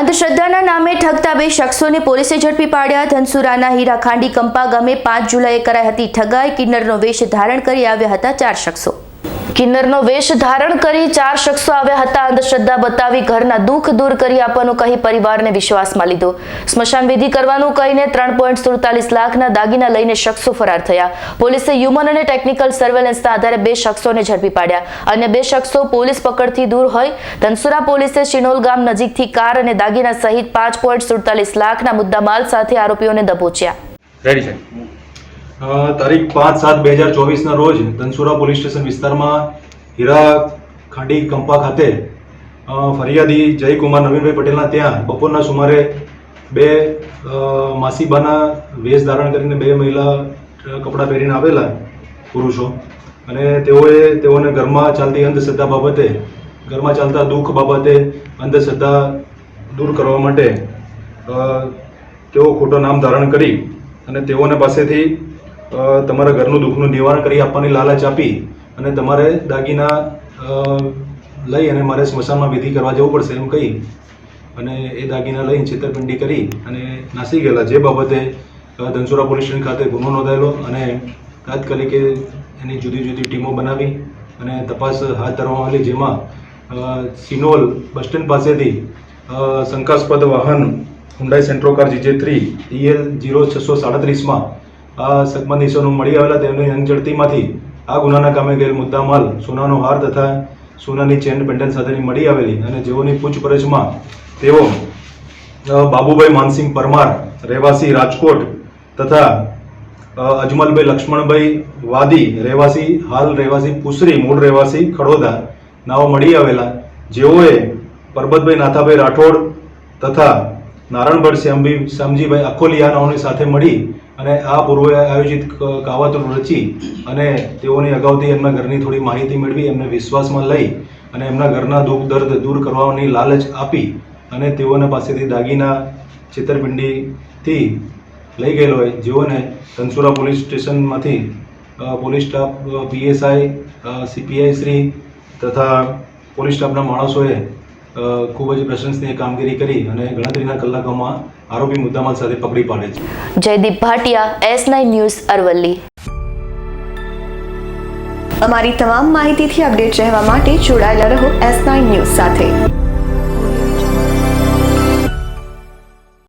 અંધશ્રદ્ધાના નામે ઠગતા બે શખ્સોને પોલીસે ઝડપી પાડ્યા. ધનસુરાના હીરાખાંડી કંપા ગામે પાંચ જુલાઈએ કરાઈ હતી ઠગાઈ. કિન્નરનો વેશ ધારણ કરી આવ્યા હતા ચાર શખ્સો. કિન્નરનો વેશ ધારણ કરી ચાર શખ્સો આવ્યા હતા. અંધશ્રદ્ધા બતાવી ઘરના દુઃખ દૂર કરી આપવાનું કહી પરિવારને વિશ્વાસમાં લીધો. સ્મશાન વિધિ કરવાનું કહીને ત્રણ પોઈન્ટ સુડતાલીસ લાખના દાગીના લઈને શખ્સો ફરાર થયા. પોલીસે હ્યુમન અને ટેકનિકલ સર્વેલન્સના આધારે બે શખ્સોને ઝડપી પાડ્યા. અન્ય બે શખ્સો પોલીસ પકડથી દૂર હોય. ધનસુરા પોલીસે શિનોલ ગામ નજીકથી કાર અને દાગીના સહિત પાંચ પોઈન્ટ સુડતાલીસ લાખના મુદ્દામાલ સાથે આરોપીઓને દબોચ્યા. તારીખ પાંચ સાત બે હજાર ચોવીસના રોજ ધનસુરા પોલીસ સ્ટેશન વિસ્તારમાં હીરા ખાંડી કંપા ખાતે ફરિયાદી જયકુમાર નવીનભાઈ પટેલના ત્યાં બપોરના સુમારે બે માસીબાના વેશ ધારણ કરીને બે મહિલા કપડાં પહેરીને આવેલા પુરુષો. અને તેઓએ તેઓને ઘરમાં ચાલતી અંધશ્રદ્ધા બાબતે, ઘરમાં ચાલતા દુઃખ બાબતે અંધશ્રદ્ધા દૂર કરવા માટે તેઓ ખોટો નામ ધારણ કરી અને તેઓને પાસેથી તમારા ઘરનું દુઃખનું નિવારણ કરી આપવાની લાલચ આપી અને તમારે દાગીના લઈ અને મારે સ્મશાનમાં વિધિ કરવા જવું પડશે એમ કહી અને એ દાગીના લઈને છેતરપિંડી કરી અને નાસી ગયેલા. જે બાબતે ધનસુરા પોલીસ સ્ટેશન ખાતે ગુનો નોંધાયેલો અને તાત્કાલિકે એની જુદી જુદી ટીમો બનાવી અને તપાસ હાથ ધરવામાં આવેલી. જેમાં સિનોલ બસ સ્ટેન્ડ પાસેથી શંકાસ્પદ વાહન Hyundai Santro car GJ three EL zero છસો સાડત્રીસમાં આ સંબંધિતોનું મળી આવેલા તેમની અંગઝડતીમાંથી આ ગુનાના કામે ગયેલ મુદ્દામાલ સોનાનો હાર તથા સોનાની ચેન પેન્ડન સાથેની મળી આવેલી અને જેઓની પૂછપરછમાં તેઓ બાબુભાઈ માનસિંહ પરમાર, રહેવાસી રાજકોટ તથા અજમલભાઈ લક્ષ્મણભાઈ વાદી, રહેવાસી, હાલ રહેવાસી પુસરી, મૂળ રહેવાસી ખડોદા નાઓ મળી આવેલા. જેઓએ પરબતભાઈ નાથાભાઈ રાઠોડ તથા નારણભટ્ટ શ્યામભી શ્યામજીભાઈ અખોલિયાનાઓની સાથે મળી અને આ પૂર્વે આયોજિત કાવતરું રચી અને તેઓની અગાઉથી એમના ઘરની થોડી માહિતી મેળવી, એમને વિશ્વાસમાં લઈ અને એમના ઘરના દુઃખ દર્દ દૂર કરવાની લાલચ આપી અને તેઓના પાસેથી દાગીના, છેતરપિંડીથી લઈ ગયેલો હોય. જેઓને Dhansura police સ્ટેશનમાંથી police staff PSI CPI Shri તથા પોલીસ સ્ટાફના માણસોએ ખૂબ જ પ્રશંસનીય કામગીરી કરી અને ગણતરીના કલાકોમાં આરોપી મુદ્દામાલ સાથે પકડી પાડે છે. Jaydeep Bhatia S nine news Aravalli. અમારી તમામ માહિતીથી અપડેટ રહેવા માટે જોડાયેલા રહો એસ નાઇન ન્યૂઝ સાથે.